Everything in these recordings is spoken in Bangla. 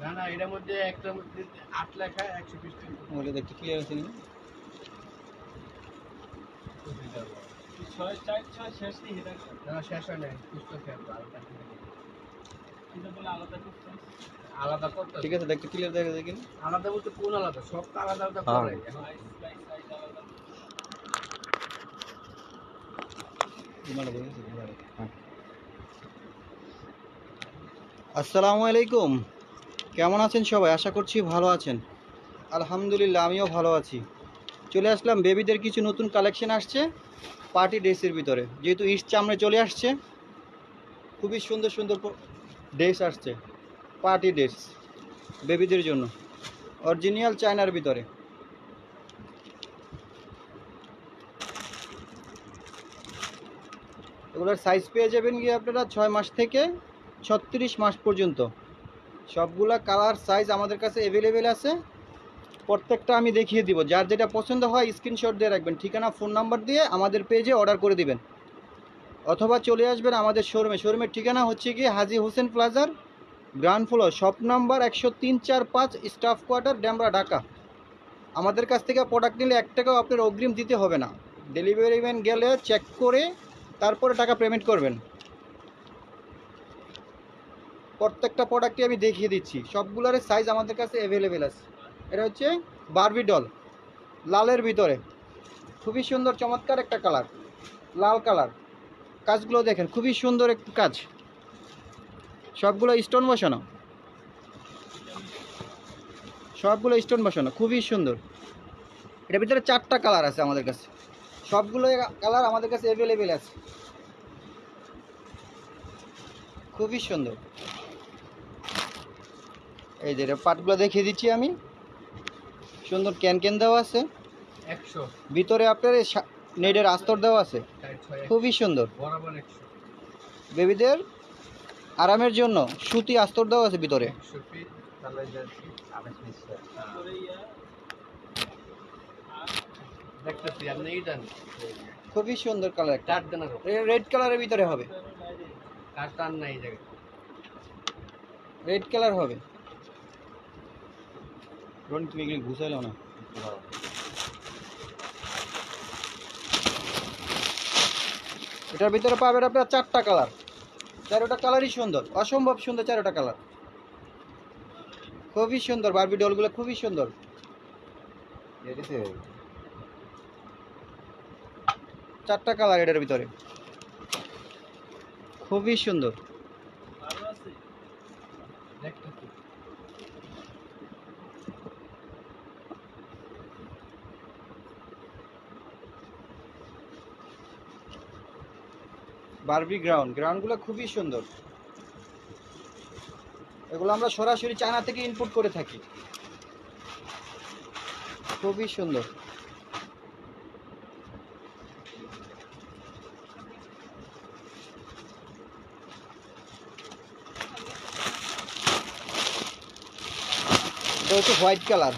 না না এটার মধ্যে একটার মধ্যে আট লেখা একশো বিশ টাকা ওগুলো দেখতে ক্লিয়ার আছে কিনা ছয় চার ছয় শেষ নেই না শেষ হয় নাই পুস্তক আলাদা আলাদা করতে ঠিক আছে দেখতে ক্লিয়ার দেখা যায় কিনা আলাদা বলতে কোন আলাদা? সব তো আলাদা আলাদা হ্যাঁ। করে। আলাদা। হ্যাঁ। আসসালামু আলাইকুম। কেমন আছেন সবাই? আশা করছি ভালো আছেন। আলহামদুলিল্লাহ, আমিও ভালো আছি। চলে আসলাম, বেবিদের কিছু নতুন কালেকশন আসছে পার্টি ড্রেসের ভিতরে। যেহেতু ইস্ট চামড়ে চলে আসছে, খুবই সুন্দর সুন্দর ড্রেস আসছে, পার্টি ড্রেস বেবিদের জন্য। অরিজিনাল চায়নার ভিতরে। এগুলোর সাইজ পেয়ে যাবেন গিয়ে আপনারা ছয় মাস থেকে ছত্রিশ মাস পর্যন্ত। সবগুলা কালার সাইজ আমাদের কাছে অ্যাভেলেবেল আছে। প্রত্যেকটা আমি দেখিয়ে দিব। যার যেটা পছন্দ হয় স্ক্রিনশট দিয়ে রাখবেন। ঠিকানা ফোন নাম্বার দিয়ে আমাদের পেজে অর্ডার করে দিবেন। অথবা চলে আসবেন আমাদের শোরুমে শোরুমের ঠিকানা হচ্ছে গিয়ে হাজি হোসেন প্লাজার গ্রাউন্ড ফ্লোর শপ নাম্বার একশো তিন চার পাঁচ স্টাফ কোয়ার্টার ড্যামরা, ঢাকা। আমাদের কাছ থেকে প্রোডাক্ট নিলে এক টাকাও আপনার অগ্রিম দিতে হবে না। ডেলিভারি ম্যান গেলে চেক করে তারপরে টাকা পেমেন্ট করবেন। প্রত্যেকটা প্রোডাক্টই আমি দেখিয়ে দিচ্ছি। সবগুলোর সাইজ আমাদের কাছে অ্যাভেলেবেল আছে। এটা হচ্ছে বারবি ডল লালের ভিতরে। খুবই সুন্দর, চমৎকার একটা কালার লাল কালার কাজগুলো দেখেন, খুবই সুন্দর একটু কাজ। সবগুলো স্টোন বসানো। সবগুলো স্টোন বসানো, খুবই সুন্দর। এটার ভিতরে চারটা কালার আছে আমাদের কাছে। সবগুলো কালার আমাদের কাছে অ্যাভেলেবেল আছে। খুবই সুন্দর। এই যে পাটগুলো দেখিয়ে দিচ্ছি আমি। সুন্দর ক্যান ক্যান দেওয়া আছে। ভিতরে আপনার নেটের আস্তর দেওয়া আছে। খুবই সুন্দর। বেবিদের আরামের জন্য সুতি আস্তর দেওয়া আছে ভিতরে। দেন খুবই সুন্দর কালার রেড কালারের ভিতরে হবে। রেড কালার হবে। রন তুমি এগুলি ঘুষাইলো না? এটার ভিতরে পাবেন আপনার চারটা কালার চারোটা কালারই সুন্দর অসম্ভব সুন্দর চারোটা কালার খুবই সুন্দর বারবি ডলগুলো খুবই সুন্দর। চারটা কালার এটার ভিতরে। খুবই সুন্দর। বারবি গ্রাউন্ড গ্রাউন্ডগুলো খুবই সুন্দর। এগুলো আমরা সরাসরি চায়না থেকে ইনপুট করে থাকি। খুবই সুন্দর। এটা হচ্ছে হোয়াইট কালার।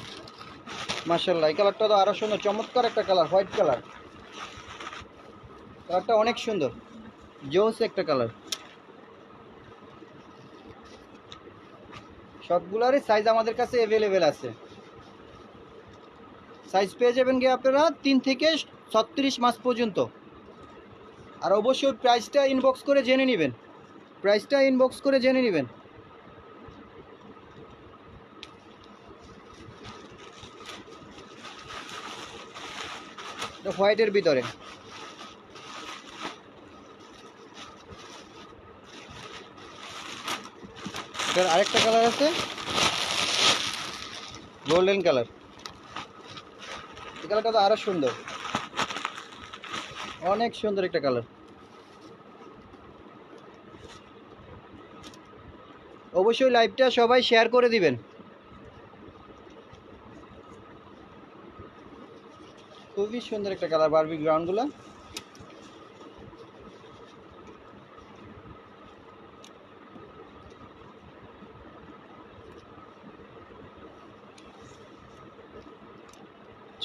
মার্শাল্লাহ এই কালারটা তো আরও সুন্দর। চমৎকার একটা কালার, হোয়াইট কালার। কালারটা অনেক সুন্দর। জোস একটা কালার সবগুলারই সাইজ আমাদের কাছে অ্যাভেলেবেল আছে। সাইজ পেয়ে যাবেন গিয়ে আপনারা তিন থেকে ছত্রিশ মাস পর্যন্ত। আর অবশ্যই প্রাইসটা ইনবক্স করে জেনে নেবেন। প্রাইসটা ইনবক্স করে জেনে নেবেন। হোয়াইটের ভিতরে। এটার আরেকটা কালার আছে। Golden colour. এই কালারটা তো আরও সুন্দর। অনেক সুন্দর একটা কালার। অবশ্যই লাইভটা সবাই শেয়ার করে দিবেন। খুবই সুন্দর একটা কালার বারবি গ্রাউন্ডগুলো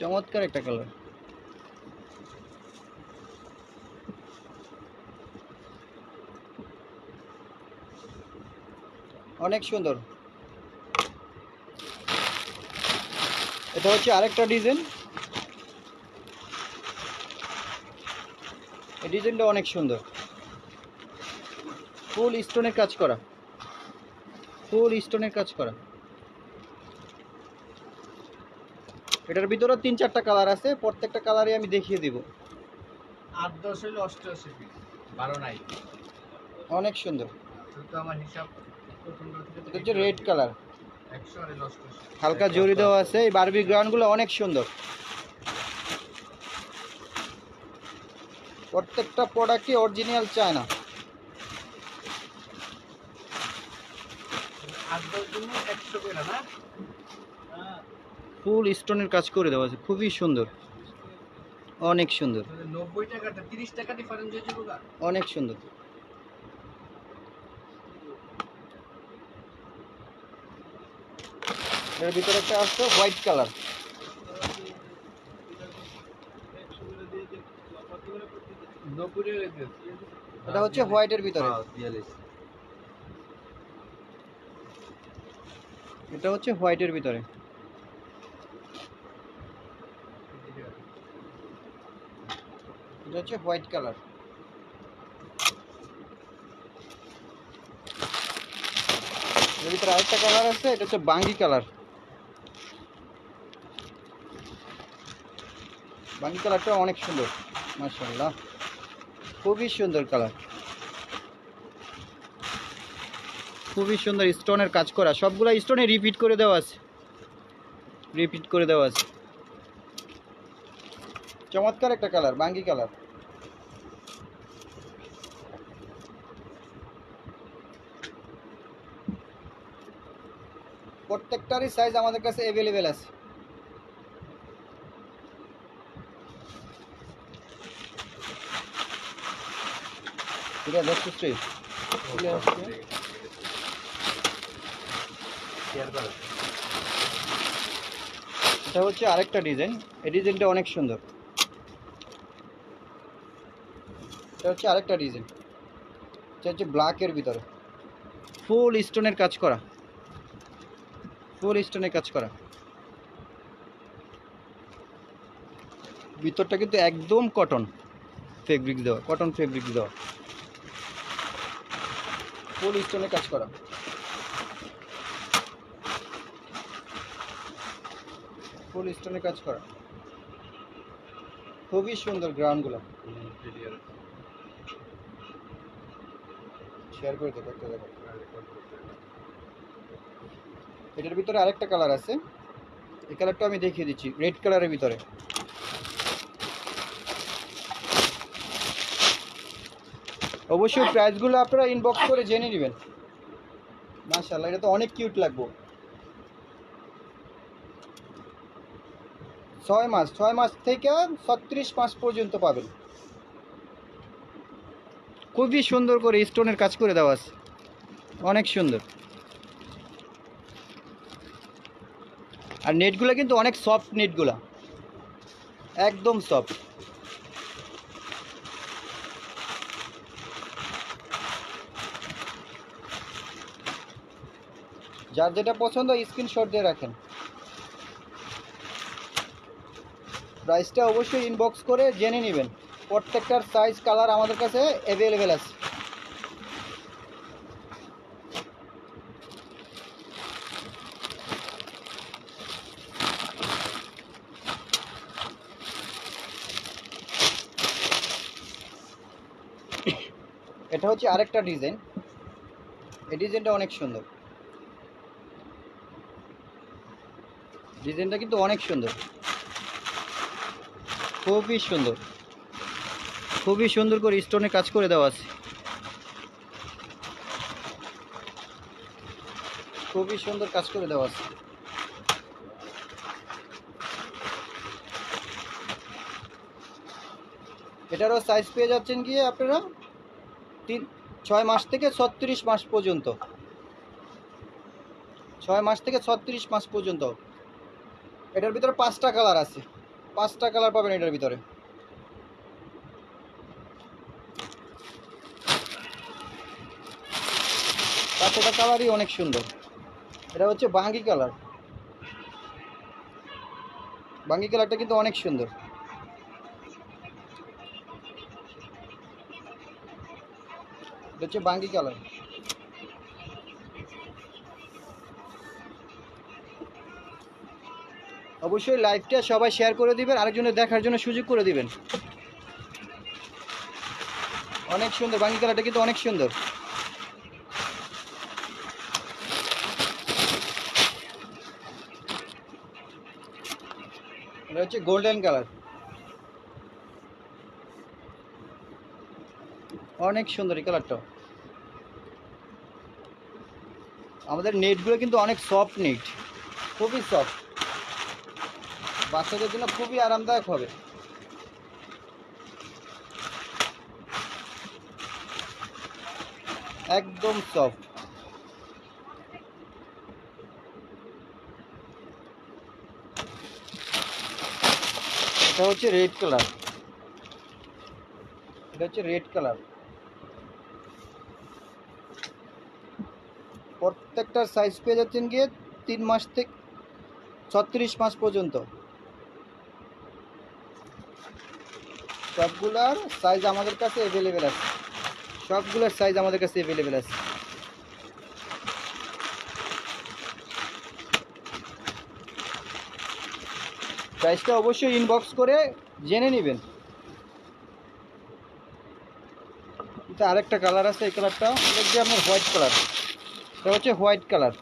চমৎকার একটা কালার অনেক সুন্দর। এটা হচ্ছে আরেকটা ডিজাইন এই ডিজাইনটা অনেক সুন্দর। ফুল স্টোনের কাজ করা। ফুল স্টোনের কাজ করা। এটার ভিতরে তিন চারটা কালার আছে প্রত্যেকটা কালারে আমি দেখিয়ে দিব। আট দশ হইলে অষ্টআশি পিস বারো নাই। অনেক সুন্দর। তো আমার হিসাব এটা হচ্ছে রেড কালার হালকা জরি দেওয়া আছে এই বারবি গ্রাউন্ডগুলো অনেক সুন্দর। প্রত্যেকটা প্রোডাক্টই অরিজিনাল চায়না আট দশ একশো করে না? ফুল স্টোনের কাজ করে দেওয়া আছে। খুবই সুন্দর। অনেক সুন্দর। অনেক সুন্দর। এর ভিতরে একটা আসছে হোয়াইট কালার। টাকা লেগে এটা হচ্ছে হোয়াইটের ভিতরে। এটা হচ্ছে হোয়াইটের ভিতরে। এটা হচ্ছে হোয়াইট কালার। এর ভিতরে আরেকটা কালার আছে, এটা হচ্ছে বাঙ্গি কালার। বাঙ্গি কালারটা অনেক সুন্দর, মাশাআল্লাহ। খুবই সুন্দর কালার। খুবই সুন্দর স্টোনের কাজ করা, সবগুলো স্টোনে রিপিট করে দেওয়া আছে। রিপিট করে দেওয়া আছে। চমৎকার একটা কালার, বাঙ্গি কালার। প্রত্যেকটারই সাইজ আমাদের কাছে অ্যাভেলেবেল আছে। এটা হচ্ছে আরেকটা ডিজাইন এই ডিজাইনটা অনেক সুন্দর। এটা হচ্ছে আরেকটা ডিজাইন এটা হচ্ছে ব্ল্যাকের ভিতরে। ফুল স্টোনের কাজ করা। ফুল স্টোনের কাজ করা। ভিতরটা কিন্তু একদম কটন ফেব্রিক দেওয়া কটন ফেব্রিক দেওয়া। ফুল স্টোনের কাজ করা। ফুল স্টোনের কাজ করা। খুবই সুন্দর গ্রাউন্ডগুলো শেয়ার করে দেবো দেখো এটার ভিতরে আরেকটা কালার আছে। এই কালারটা আমি দেখিয়ে দিচ্ছি রেড কালারের ভিতরে। অবশ্যই প্রাইসগুলো আপনারা ইনবক্স করে জেনে নেবেন। মাশাআল্লাহ, এটা তো অনেক কিউট লাগবো। ছয় মাস ছয় মাস থেকে ছত্রিশ মাস পর্যন্ত পাবেন। খুবই সুন্দর করে স্টোনের কাজ করে দেওয়া আছে। অনেক সুন্দর। আর নেটগুলো কিন্তু অনেক সফট নেটগুলা। একদম সফট যার যেটা পছন্দ স্ক্রিনশট দিয়ে রাখেন। প্রাইসটা অবশ্যই ইনবক্স করে জেনে নেবেন। প্রত্যেকটার সাইজ কালার আমাদের কাছে অ্যাভেলেবেল আছে। এটা হচ্ছে আরেকটা ডিজাইন এই ডিজাইনটা অনেক সুন্দর। ডিজাইনটা কিন্তু অনেক সুন্দর। খুবই সুন্দর। খুবই সুন্দর করে স্টোনে কাজ করে দেওয়া আছে। খুবই সুন্দর কাজ করে দেওয়া আছে। এটারও সাইজ পেয়ে যাচ্ছেন গিয়ে আপনারা? তিন ছয় মাস থেকে ছত্রিশ মাস পর্যন্ত। ছয় মাস থেকে ছত্রিশ মাস পর্যন্ত। এটার ভিতরে পাঁচটা কালার আছে। পাঁচটা কালার পাবেন এটার ভিতরে। পাঁচটা কালারই অনেক সুন্দর। এটা হচ্ছে বাঙ্গি কালার বাঙ্গি কালারটা কিন্তু অনেক সুন্দর। এটা হচ্ছে বাঙ্গি কালার অবশ্যই লাইভটা সবাই শেয়ার করে দিবেন, আরেকজনের দেখার জন্য সুযোগ করে দিবেন। অনেক সুন্দর, বাঙ্গি কালারটা কিন্তু অনেক সুন্দর। এটা হচ্ছে গোল্ডেন কালার অনেক সুন্দর এই কালারটা আমাদের নেটগুলো কিন্তু অনেক সফট নেট খুবই সফট বাচ্চাদের জন্য খুবই আরামদায়ক হবে। একদম সফট এটা হচ্ছে রেড কালার এটা হচ্ছে রেড কালার প্রত্যেকটার সাইজ পেয়ে যাচ্ছেন গিয়ে তিন মাস থেকে ছত্রিশ মাস পর্যন্ত। সবগুলার সাইজ আমাদের কাছে অ্যাভেলেবেল আছে। সবগুলোর সাইজ আমাদের কাছে অ্যাভেলেবেল আছে। প্রাইসটা অবশ্যই ইনবক্স করে জেনে নেবেন। এটা আরেকটা কালার আছে, এই কালারটা হচ্ছে আপনার হোয়াইট কালার এটা হচ্ছে হোয়াইট কালার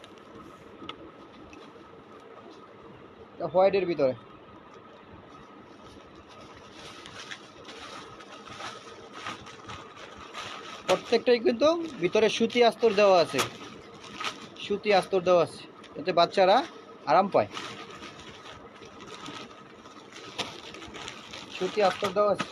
হোয়াইটের ভিতরে। প্রত্যেকটাই কিন্তু ভিতরে সুতি আস্তর দেওয়া আছে। সুতি আস্তর দেওয়া আছে যাতে বাচ্চারা আরাম পায়। সুতি আস্তর দেওয়া আছে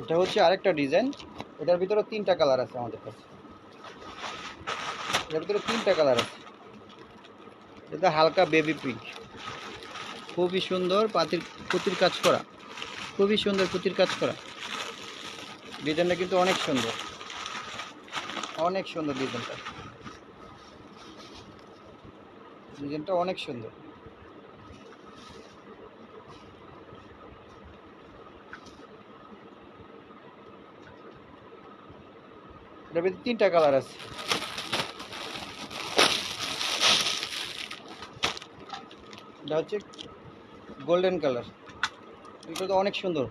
এটা হচ্ছে আরেকটা ডিজাইন। এটার ভিতরে তিনটা কালার আছে আমাদের কাছে। এটার ভিতরে তিনটা কালার আছে। এটা হালকা বেবি পিঙ্ক। খুবই সুন্দর পাতির পুতির কাজ করা। খুবই সুন্দর পুতির কাজ করা। ডিজাইনটা কিন্তু অনেক সুন্দর। অনেক সুন্দর ডিজাইনটা। ডিজাইনটা অনেক সুন্দর। তিনটা কালার আছে। এটা হচ্ছে গোল্ডেন কালার। এটা তো অনেক সুন্দর।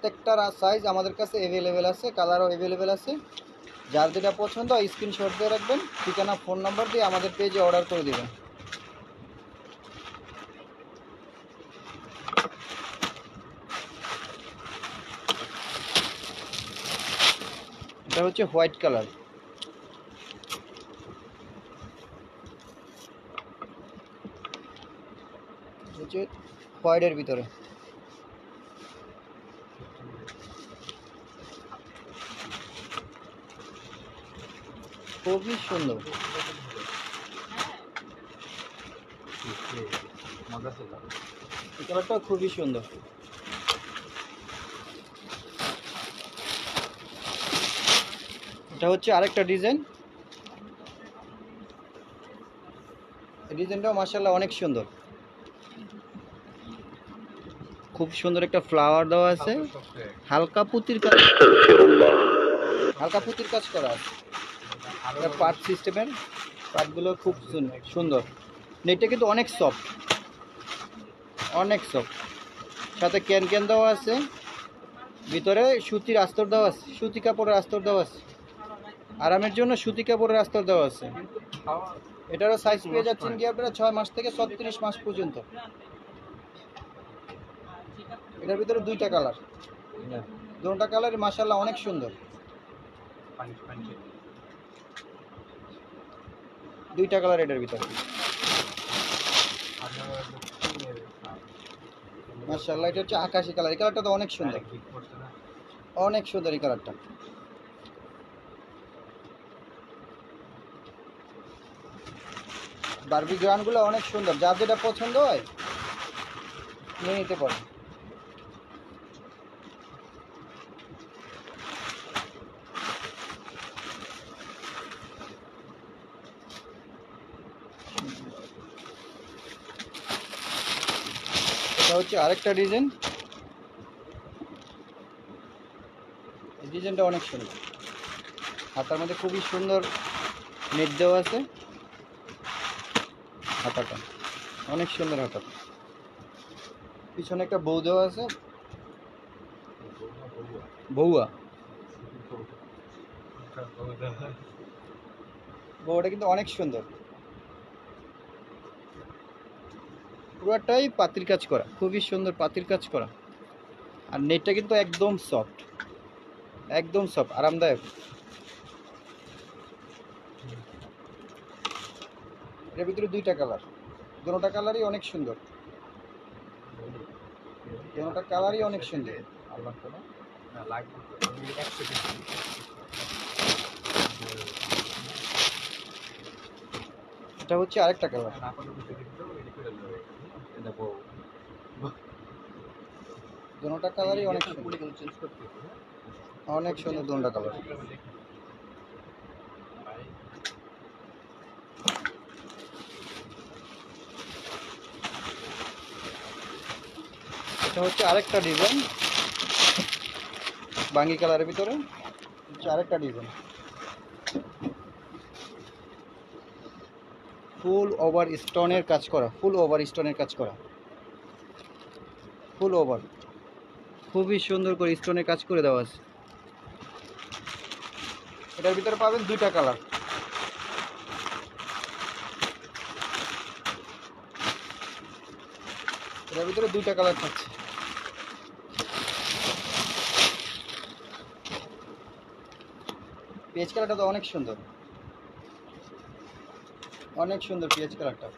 প্রত্যেকটার সাইজ আমাদের কাছে অ্যাভেলেবেল আছে কালারও অ্যাভেলেবেল আছে। যার যেটা পছন্দ স্ক্রিনশট দিয়ে রাখবেন, ঠিকানা ফোন নাম্বার দিয়ে আমাদের পেজে অর্ডার করে দেবেন। এটা হচ্ছে হোয়াইট কালার হচ্ছে হোয়াইটের ভিতরে। খুবই সুন্দর। কালারটা খুবই সুন্দর। এটা হচ্ছে আরেকটা ডিজাইন। ডিজাইনটাও মার্শাল্লাহ অনেক সুন্দর। খুব সুন্দর একটা ফ্লাওয়ার দেওয়া আছে। হালকা পুতির কাজ হালকা পুতির কাজ করা আছে। এটা পার্ট সিস্টেমের পার্টগুলো খুব সুন- সুন্দর। নেটটা কিন্তু অনেক সফট। অনেক সফট। সাথে ক্যান ক্যান দেওয়া আছে। ভিতরে সুতির আস্তর দেওয়া আছে। সুতি কাপড়ের আস্তর দেওয়া আছে। আরামের জন্য সুতি কাপড়ের আস্তর দেওয়া আছে। এটারও সাইজ পেয়ে যাচ্ছেন কি আপনারা? ছয় মাস থেকে ছত্রিশ মাস পর্যন্ত। এটার ভিতরে দুইটা কালার দুটা কালার মাসাল্লাহ অনেক সুন্দর। দুইটা কালার এটার ভিতরে। মার্শাল্লাহ এটা হচ্ছে আকাশি কালার এই কালারটা তো অনেক সুন্দর। অনেক সুন্দর এই কালারটা বারবি গ্রাউন্ডগুলো অনেক সুন্দর। যার যেটা পছন্দ হয়, নিয়ে নিতে পারে হচ্ছে আরেকটা ডিজাইন ডিজাইনটা অনেক সুন্দর। হাতার মধ্যে খুবই সুন্দর নেট দেওয়া আছে। হাতাটা। অনেক সুন্দর হাতাটা পিছনে একটা বউ দেওয়া আছে। বউয়া। বউটা কিন্তু অনেক সুন্দর। পুরোটাই পাতির কাজ করা, খুবই সুন্দর পাতির কাজ করা। আর নেটটা কিন্তু একদম সফট একদম সফট আরামদায়ক। এর ভিতরে দুইটা কালার দুটোটা কালারই অনেক সুন্দর। দুটোটা কালারই অনেক সুন্দর। এটা হচ্ছে আরেকটা কালার দুটোটা কালারই অনেক সুন্দর। চেঞ্জ করতে হবে, হ্যাঁ? অনেক সুন্দর দুটোটা কালার এটা হচ্ছে আরেকটা ডিজাইন বাঙ্গি কালারের ভিতরে। হচ্ছে আরেকটা ডিজাইন ফুল ওভার স্টোনের কাজ করা, ফুল ওভার স্টোনের কাজ করা। Full over. খুবই সুন্দর করে স্টোনের কাজ করে দেওয়া আছে। এটার ভিতরে পাবেন দুইটা কালার। এটার ভিতরে দুইটা কালার থাকছে। পেজ কালারটা তো অনেক সুন্দর। অনেক সুন্দর পেঁয়াজ কালারটা।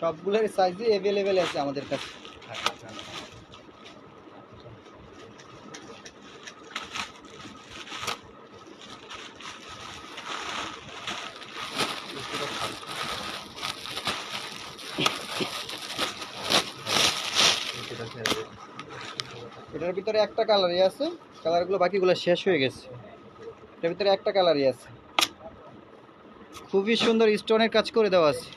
সবগুলোর সাইজই অ্যাভেলেবেল আছে আমাদের কাছে। এটার ভিতরে একটা কালারই আছে কালারগুলো বাকিগুলো শেষ হয়ে গেছে। এটার ভিতরে একটা কালারই আছে। খুবই সুন্দর স্টোনের কাজ করে দেওয়া আছে।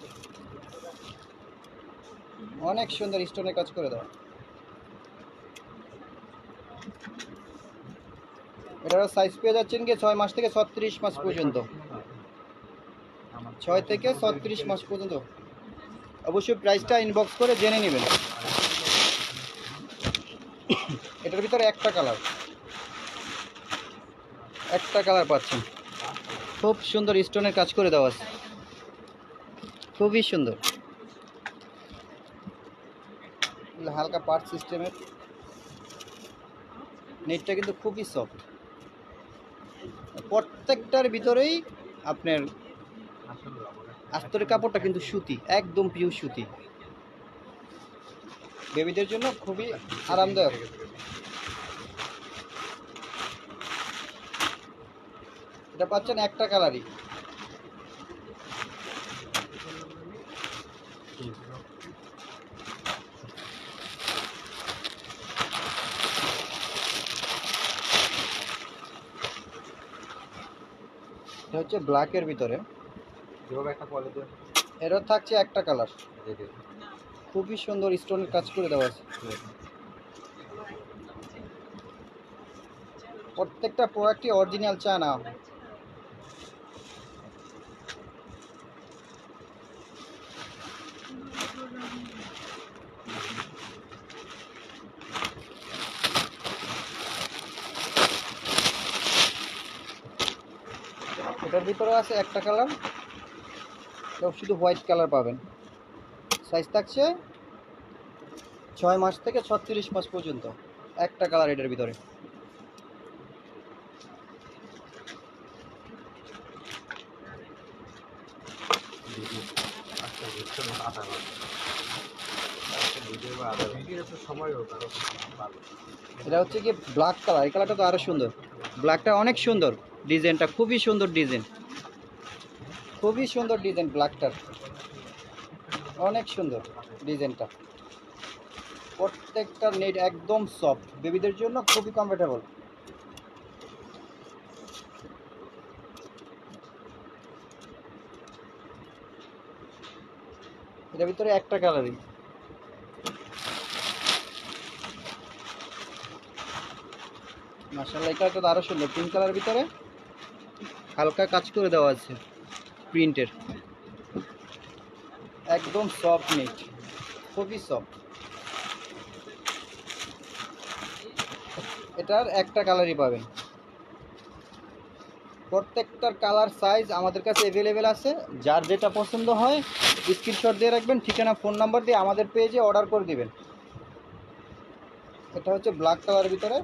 অনেক সুন্দর স্টোনের কাজ করে দেওয়া। এটার সাইজ পেয়ে যাচ্ছেন কি ছয় মাস থেকে ছত্রিশ মাস পর্যন্ত। ছয় থেকে ছত্রিশ মাস পর্যন্ত। অবশ্যই প্রাইসটা ইনবক্স করে জেনে নেবেন। এটার ভিতরে একটা কালার। একটা কালার পাচ্ছেন। খুব সুন্দর স্টোনের কাজ করে দেওয়া আছে। খুবই সুন্দর। হালকা পার্ট সিস্টেমের। নেটটা কিন্তু খুবই সফট। প্রত্যেকটার ভিতরেই আপনার আস্তরের কাপড়টা কিন্তু সুতি, একদম পিওর সুতি। বেবিদের জন্য খুবই আরামদায়ক। এটা পাচ্ছেন একটা কালারই। এটা হচ্ছে ব্ল্যাকের ভিতরে। এরও থাকছে একটা কালার। খুবই সুন্দর স্টোনের কাজ করে দেওয়া আছে। প্রত্যেকটা প্রোডাক্টই অরিজিনাল চা না। এটার ভিতরে আছে একটা কালার। সব শুধু হোয়াইট কালার পাবেন। সাইজ থাকছে ছয় মাস থেকে ছত্রিশ মাস পর্যন্ত। একটা কালার এটার ভিতরে। এটা হচ্ছে কি ব্ল্যাক কালার এই কালারটা তো আরও সুন্দর। ব্ল্যাকটা অনেক সুন্দর। ডিজাইনটা খুবই সুন্দর ডিজাইন খুবই সুন্দর ডিজাইন ব্ল্যাকটার। অনেক সুন্দর ডিজাইনটা। প্রত্যেকটা নেট একদম সফট। বেবিদের জন্য খুবই কমফোর্টেবল এটার ভিতরে একটা কালারই মাসাল্লাহ এটা তো আরও সুন্দর। পিঙ্ক কালার ভিতরে হালকা কাজ করে দেওয়া আছে। প্রিন্টের। একদম সফট নেট খুবই সফট এটার একটা কালারই পাবেন। প্রত্যেকটার কালার সাইজ আমাদের কাছে অ্যাভেলেবেল আছে। যার যেটা পছন্দ হয় স্ক্রিনশট দিয়ে রাখবেন, ঠিকানা ফোন নাম্বার দিয়ে আমাদের পেজে অর্ডার করে দিবেন। এটা হচ্ছে ব্ল্যাক কালার ভিতরে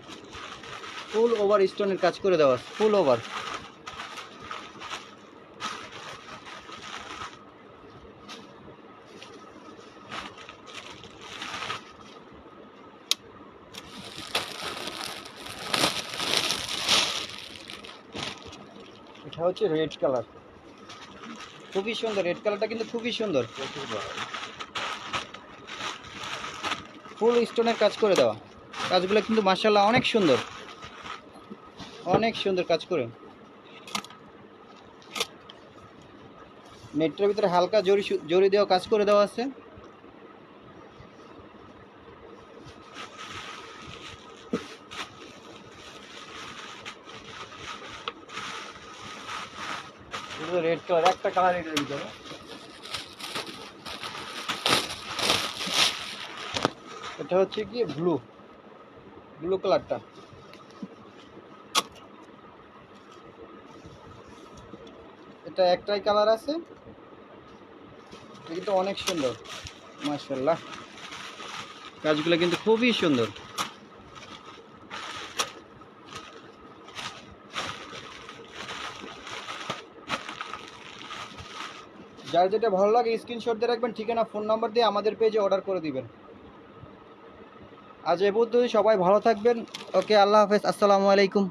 ফুল ওভার স্টোনের কাজ করে দেওয়া ফুল ওভার হচ্ছে রেড কালার খুবই সুন্দর রেড কালারটা কিন্তু খুবই সুন্দর। ফুল স্টোনের কাজ করে দেওয়া। কাজগুলো কিন্তু মার্শাল্লাহ অনেক সুন্দর। অনেক সুন্দর কাজ করে। নেটটার ভিতরে হালকা জরি জরি দেওয়া কাজ করে দেওয়া আছে রেড কালার একটা কালার এটার ভিতরে এটা হচ্ছে কি? ব্লু ব্লু কালারটা এটা একটাই কালার আছে। এটা কিন্তু অনেক সুন্দর। মাশাল্লাহ কাজগুলো কিন্তু খুবই সুন্দর। যার যেটা ভালো লাগে স্ক্রিনশট দিয়ে রাখবেন, ঠিকানা ফোন নাম্বার দিয়ে আমাদের পেজে অর্ডার করে দিবেন। আজ এ সবাই ভালো থাকবেন। ওকে, আল্লাহ হাফেজ, আসসালামু আলাইকুম।